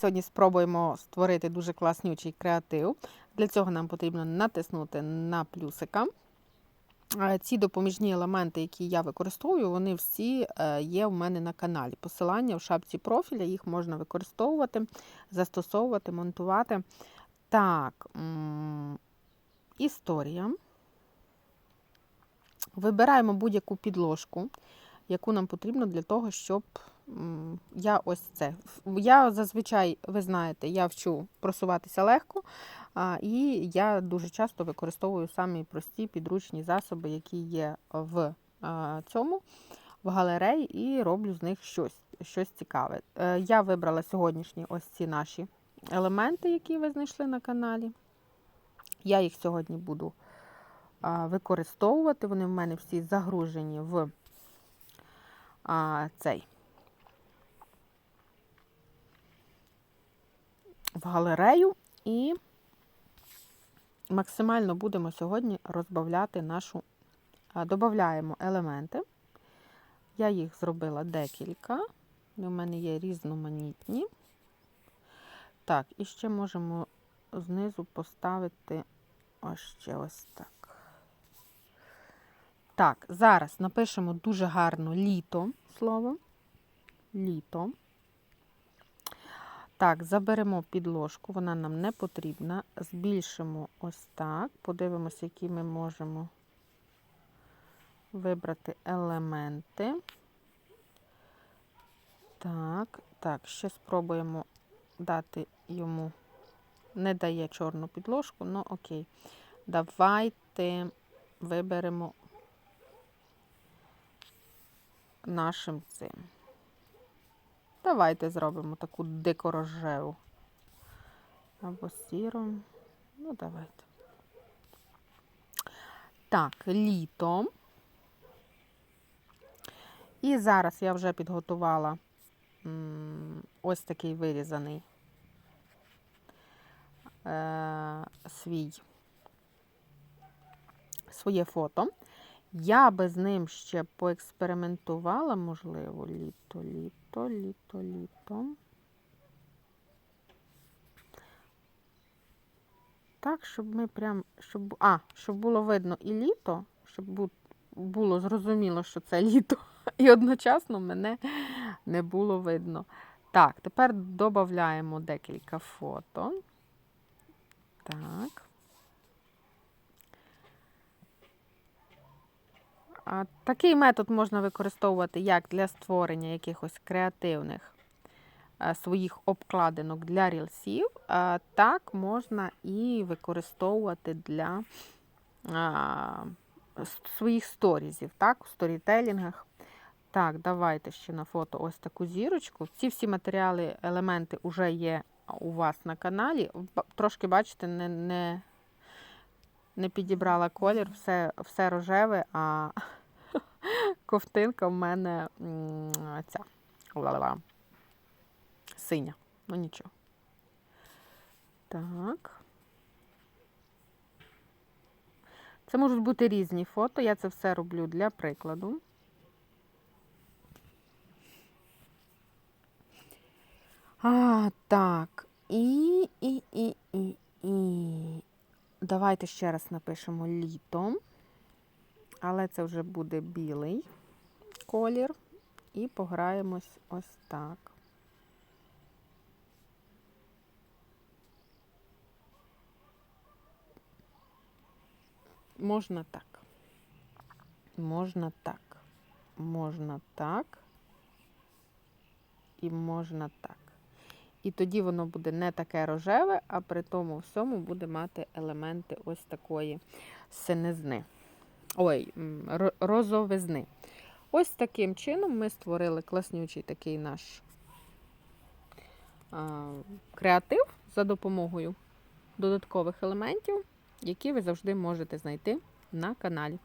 Сьогодні спробуємо створити дуже класнючий креатив. Для цього нам потрібно натиснути на плюсика. Е, Ці допоміжні елементи, які я використовую, вони всі е, є в мене на каналі. Посилання в шапці профіля, їх можна використовувати, застосовувати, монтувати. Так, історія. Вибираємо будь-яку підложку, яку нам потрібно для того, щоб я ось це. Я зазвичай, ви знаєте, я вчу просуватися легко, і я дуже часто використовую самі прості підручні засоби, які є в цьому, в галереї, і роблю з них щось, щось цікаве. Е, Я вибрала сьогоднішні ось ці наші елементи, які ви знайшли на каналі. Я їх сьогодні буду використовувати. Вони в мене всі загружені в цей в галерею і максимально будемо сьогодні розбавляти нашу, а, додаємо елементи. Я їх зробила декілька. У мене є різноманітні. Так, і ще можемо знизу поставити ось ще ось так. Так, зараз напишемо дуже гарно літо слово. Літо. Так, заберемо підложку, вона нам не потрібна. Збільшимо ось так. Подивимося, які ми можемо вибрати елементи. Так, так, ще спробуємо дати йому, не дає чорну підложку, ну окей. Давайте виберемо нашим цим. Давайте зробимо таку дикорожеву. Або сіру. Ну, давайте. Так, літо. І зараз я вже підготувала ось такий вирізаний е, свій, своє фото. Я би з ним ще поекспериментувала, можливо, літо, літо, літо, літо. Так, щоб ми прям, щоб, а, щоб було видно і літо, щоб було зрозуміло, що це літо, і одночасно мене не було видно. Так, тепер додаємо декілька фото. Так. Такий метод можна використовувати як для створення якихось креативних е, своїх обкладинок для рілсів, так можна і використовувати для своїх сторізів, так, у сторітелінгах. Так, давайте ще на фото ось таку зірочку. Ці всі матеріали, елементи вже є у вас на каналі. Трошки, бачите, не, не, не підібрала колір, все, все рожеве, а ковтинка в мене ця ла-ла-ла, синя. Ну нічого. Так. Це можуть бути різні фото. Я це все роблю для прикладу. А, так. І, і, і. Давайте ще раз напишемо літо. Але це вже буде білий колір. І пограємось ось так. Можна так. Можна так. Можна так. І можна так. І тоді воно буде не таке рожеве, а при тому всьому буде мати елементи ось такої синизни. Ой, розовизни. Ось таким чином ми створили класнючий такий наш креатив за допомогою додаткових елементів, які ви завжди можете знайти на каналі.